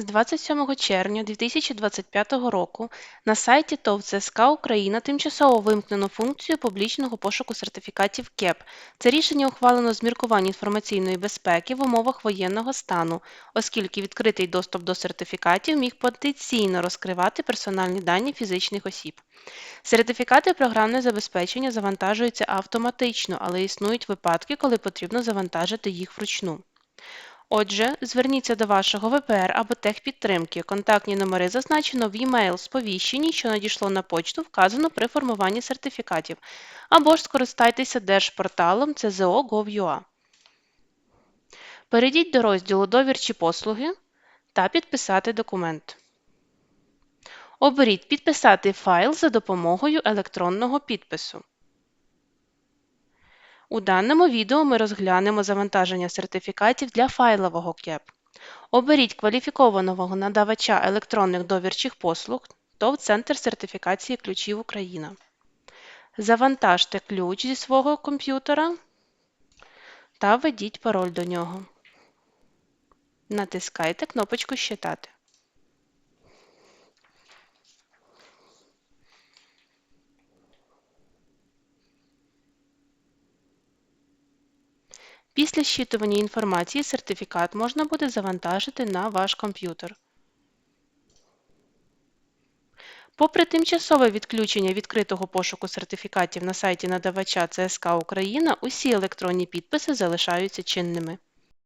З 27 червня 2025 року на сайті ТОВ ЦСКА Україна тимчасово вимкнено функцію публічного пошуку сертифікатів КЕП. Це рішення ухвалено з міркувань інформаційної безпеки в умовах воєнного стану, оскільки відкритий доступ до сертифікатів міг потенційно розкривати персональні дані фізичних осіб. Сертифікати програмне забезпечення завантажуються автоматично, але існують випадки, коли потрібно завантажити їх вручну. Отже, зверніться до вашого ВПР або техпідтримки. Контактні номери зазначено в e-mail сповіщенні, що надійшло на почту, вказано при формуванні сертифікатів, або ж скористайтеся держпорталом CZO.gov.ua. Перейдіть до розділу Довірчі послуги та Підписати документ. Оберіть Підписати файл за допомогою електронного підпису. У даному відео ми розглянемо завантаження сертифікатів для файлового КЕП. Оберіть кваліфікованого надавача електронних довірчих послуг ТОВ Центр сертифікації ключів Україна. Завантажте ключ зі свого комп'ютера та введіть пароль до нього. Натискайте кнопочку Щитати. Після щитування інформації сертифікат можна буде завантажити на ваш комп'ютер. Попри тимчасове відключення відкритого пошуку сертифікатів на сайті надавача ЦСК Україна, усі електронні підписи залишаються чинними.